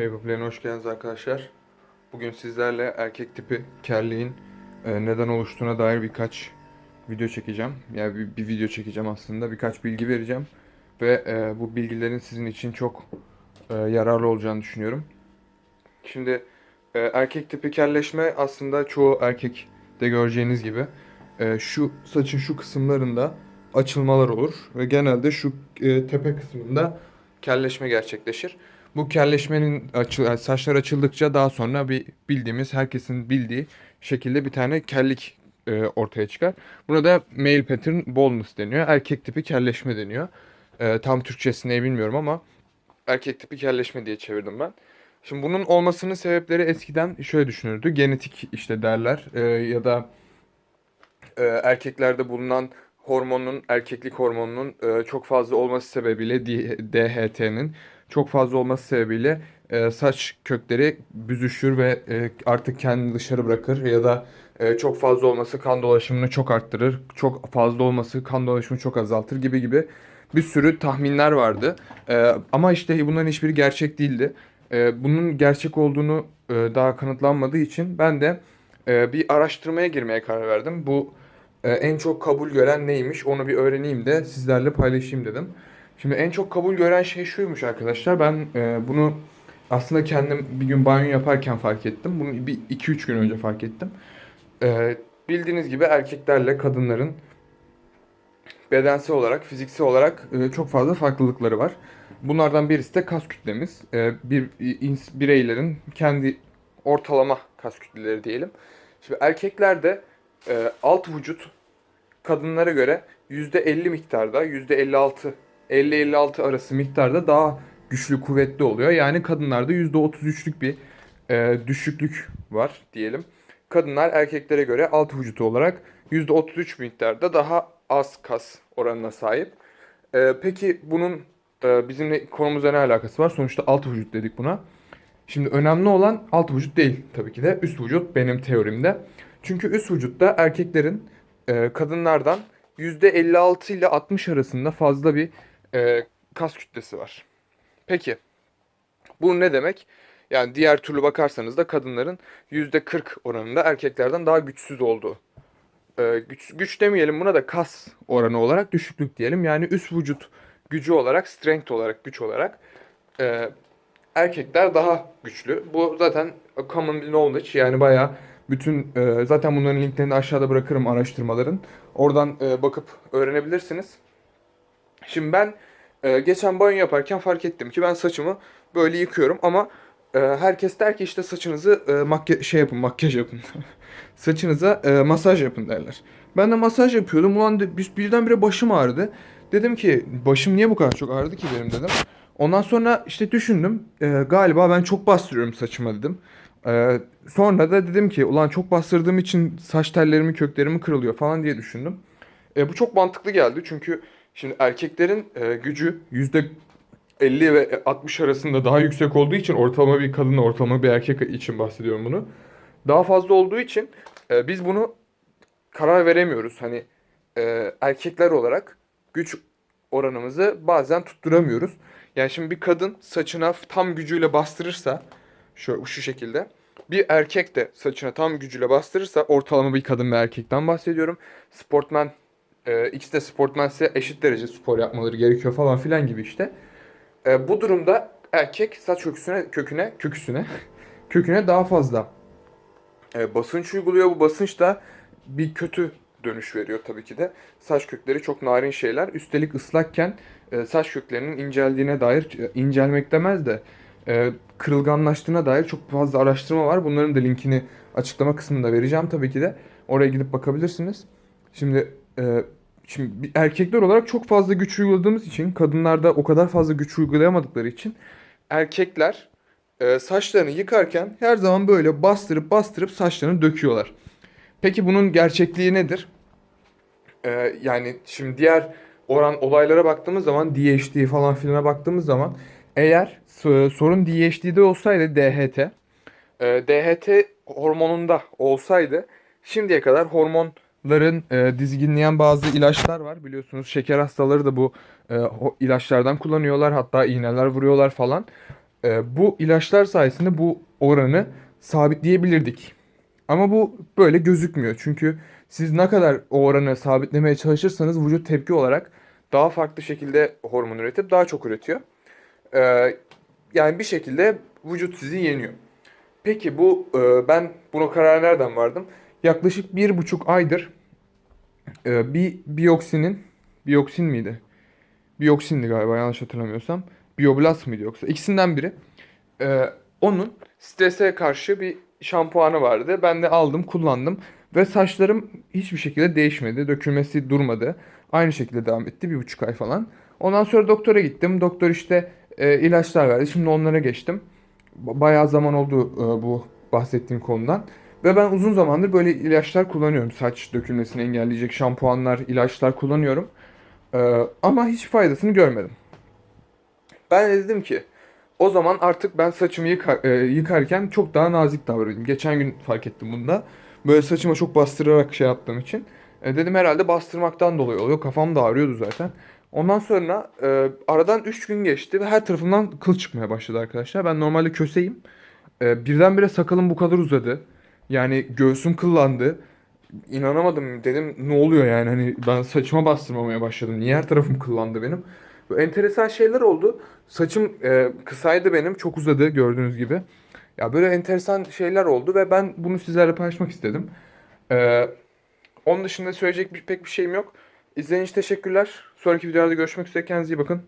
Paperplay'e hoş geldiniz arkadaşlar. Bugün sizlerle erkek tipi kelliğin e, neden oluştuğuna dair birkaç video çekeceğim. Yani bir, bir video çekeceğim aslında. Birkaç bilgi vereceğim. Ve e, bu bilgilerin sizin için çok e, yararlı olacağını düşünüyorum. Şimdi e, erkek tipi kelleşme aslında çoğu erkekte göreceğiniz gibi e, şu saçın şu kısımlarında açılmalar olur. Ve genelde şu e, tepe kısmında kelleşme gerçekleşir. Bu kelleşmenin açı, saçlar açıldıkça daha sonra bir bildiğimiz herkesin bildiği şekilde bir tane kellik e, ortaya çıkar. Buna da male pattern baldness deniyor. Erkek tipi kelleşme deniyor. E, tam Türkçesini bilmiyorum ama erkek tipi kelleşme diye çevirdim ben. Şimdi bunun olmasının sebepleri eskiden şöyle düşünürdü. Genetik işte derler e, ya da e, erkeklerde bulunan hormonun, erkeklik hormonunun e, çok fazla olması sebebiyle DHT'nin çok fazla olması sebebiyle e, saç kökleri büzüşür ve e, artık kendini dışarı bırakır ya da e, çok fazla olması kan dolaşımını çok arttırır, çok fazla olması kan dolaşımını çok azaltır gibi gibi bir sürü tahminler vardı. E, ama işte bunların hiçbiri gerçek değildi. E, bunun gerçek olduğunu e, daha kanıtlanmadığı için ben de e, bir araştırmaya girmeye karar verdim. Bu e, en çok kabul gören neymiş onu bir öğreneyim de sizlerle paylaşayım dedim. Şimdi en çok kabul gören şey şuymuş arkadaşlar. Ben e, bunu aslında kendim bir gün banyo yaparken fark ettim. Bunu bir 2-3 gün önce fark ettim. E, bildiğiniz gibi erkeklerle kadınların bedensel olarak, fiziksel olarak e, çok fazla farklılıkları var. Bunlardan birisi de kas kütlemiz. E, bir ins- bireylerin kendi ortalama kas kütleleri diyelim. Şimdi erkeklerde e, alt vücut kadınlara göre %50 miktarda, %56 50-56 arası miktarda daha güçlü kuvvetli oluyor. Yani kadınlarda %33'lük bir e, düşüklük var diyelim. Kadınlar erkeklere göre alt vücutu olarak %33 miktarda daha az kas oranına sahip. E, peki bunun e, bizimle konumuzla ne alakası var? Sonuçta alt vücut dedik buna. Şimdi önemli olan alt vücut değil tabii ki de üst vücut benim teorimde. Çünkü üst vücutta erkeklerin e, kadınlardan %56 ile 60 arasında fazla bir e, kas kütlesi var. Peki bu ne demek? Yani diğer türlü bakarsanız da kadınların %40 oranında erkeklerden daha güçsüz olduğu. E, güç, güç demeyelim buna da kas oranı olarak düşüklük diyelim. Yani üst vücut gücü olarak, strength olarak, güç olarak e, erkekler daha güçlü. Bu zaten common knowledge yani bayağı bütün e, zaten bunların linklerini aşağıda bırakırım araştırmaların. Oradan e, bakıp öğrenebilirsiniz. Şimdi ben e, geçen banyo yaparken fark ettim ki ben saçımı böyle yıkıyorum ama e, herkes der ki işte saçınızı e, makya şey yapın, makyaj yapın. Saçınıza e, masaj yapın derler. Ben de masaj yapıyordum. Ulan de, bir- birdenbire başım ağrıdı. Dedim ki başım niye bu kadar çok ağrıdı ki benim dedim. Ondan sonra işte düşündüm. E, galiba ben çok bastırıyorum saçıma dedim. E, sonra da dedim ki ulan çok bastırdığım için saç tellerimi köklerimi kırılıyor falan diye düşündüm. E, bu çok mantıklı geldi çünkü şimdi erkeklerin e, gücü yüzde 50 ve 60 arasında daha yüksek olduğu için ortalama bir kadınla ortalama bir erkek için bahsediyorum bunu. Daha fazla olduğu için e, biz bunu karar veremiyoruz. Hani e, erkekler olarak güç oranımızı bazen tutturamıyoruz. Yani şimdi bir kadın saçına tam gücüyle bastırırsa şu, şu şekilde bir erkek de saçına tam gücüyle bastırırsa ortalama bir kadın ve erkekten bahsediyorum. Sportman e, ikisi de sportmense eşit derece spor yapmaları gerekiyor falan filan gibi işte. E, bu durumda erkek saç köküsüne köküne köküsüne köküne daha fazla e, basınç uyguluyor. Bu basınç da bir kötü dönüş veriyor tabii ki de. Saç kökleri çok narin şeyler. Üstelik ıslakken e, saç köklerinin inceldiğine dair e, incelmek demez de e, kırılganlaştığına dair çok fazla araştırma var. Bunların da linkini açıklama kısmında vereceğim tabii ki de. Oraya gidip bakabilirsiniz. Şimdi e, şimdi erkekler olarak çok fazla güç uyguladığımız için kadınlarda o kadar fazla güç uygulayamadıkları için erkekler e, saçlarını yıkarken her zaman böyle bastırıp bastırıp saçlarını döküyorlar. Peki bunun gerçekliği nedir? E, yani şimdi diğer oran olaylara baktığımız zaman DHT falan filana baktığımız zaman eğer sorun DHT'de olsaydı DHT e, DHT hormonunda olsaydı şimdiye kadar hormonların e, dizginleyen bazı ilaçlar var biliyorsunuz şeker hastaları da bu e, ho- ilaçlardan kullanıyorlar hatta iğneler vuruyorlar falan. e, bu ilaçlar sayesinde bu oranı sabitleyebilirdik. Ama bu böyle gözükmüyor. Çünkü siz ne kadar o oranı sabitlemeye çalışırsanız vücut tepki olarak daha farklı şekilde hormon üretip daha çok üretiyor. Ee, yani bir şekilde vücut sizi yeniyor. Peki bu e, ben buna karar nereden vardım? Yaklaşık bir buçuk aydır e, bir biyoksinin, biyoksin miydi? Biyoksindi galiba yanlış hatırlamıyorsam. Biyoblast mıydı yoksa? İkisinden biri. E, onun strese karşı bir şampuanı vardı. Ben de aldım, kullandım. Ve saçlarım hiçbir şekilde değişmedi. Dökülmesi durmadı. Aynı şekilde devam etti bir buçuk ay falan. Ondan sonra doktora gittim. Doktor işte e, ilaçlar verdi. Şimdi onlara geçtim. Ba- Bayağı zaman oldu e, bu bahsettiğim konudan. Ve ben uzun zamandır böyle ilaçlar kullanıyorum. Saç dökülmesini engelleyecek şampuanlar, ilaçlar kullanıyorum. E, ama hiç faydasını görmedim. Ben de dedim ki o zaman artık ben saçımı yıka- e, yıkarken çok daha nazik davranayım. Geçen gün fark ettim bunu da. Böyle saçıma çok bastırarak şey yaptığım için. E, dedim herhalde bastırmaktan dolayı oluyor. Kafam da ağrıyordu zaten. Ondan sonra e, aradan 3 gün geçti ve her tarafımdan kıl çıkmaya başladı arkadaşlar. Ben normalde köseyim. E, birdenbire sakalım bu kadar uzadı. Yani göğsüm kıllandı. İnanamadım dedim ne oluyor yani hani ben saçıma bastırmamaya başladım. Niye her tarafım kıllandı benim? Böyle enteresan şeyler oldu. Saçım e, kısaydı benim çok uzadı gördüğünüz gibi. Ya böyle enteresan şeyler oldu ve ben bunu sizlerle paylaşmak istedim. E, onun dışında söyleyecek bir, pek bir şeyim yok. İzlediğiniz için teşekkürler. Sonraki videolarda görüşmek üzere. Kendinize iyi bakın.